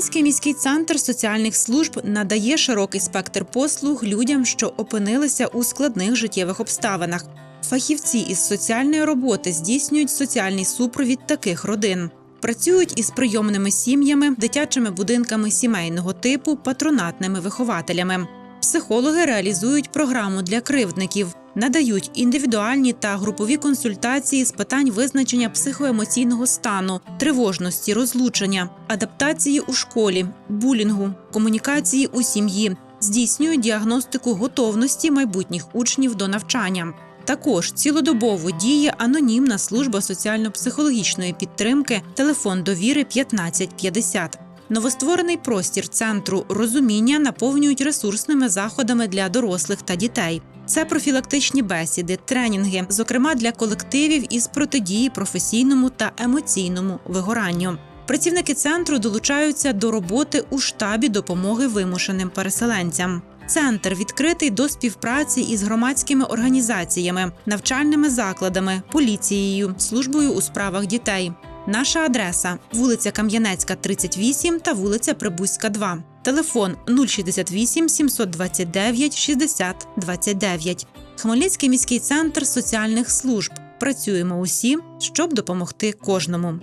Хмельницький міський центр соціальних служб надає широкий спектр послуг людям, що опинилися у складних життєвих обставинах. Фахівці із соціальної роботи здійснюють соціальний супровід таких родин. Працюють із прийомними сім'ями, дитячими будинками сімейного типу, патронатними вихователями. Психологи реалізують програму для кривдників, надають індивідуальні та групові консультації з питань визначення психоемоційного стану, тривожності, розлучення, адаптації у школі, булінгу, комунікації у сім'ї, здійснюють діагностику готовності майбутніх учнів до навчання. Також цілодобово діє анонімна служба соціально-психологічної підтримки, телефон довіри 1550. Новостворений простір центру розуміння наповнюють ресурсними заходами для дорослих та дітей. Це профілактичні бесіди, тренінги, зокрема для колективів із протидії професійному та емоційному вигоранню. Працівники центру долучаються до роботи у штабі допомоги вимушеним переселенцям. Центр відкритий до співпраці із громадськими організаціями, навчальними закладами, поліцією, службою у справах дітей. Наша адреса вулиця Кам'янецька, 38 та вулиця Прибузька, 2. Телефон 068 729 60 29. Хмельницький міський центр соціальних служб. Працюємо усі, щоб допомогти кожному.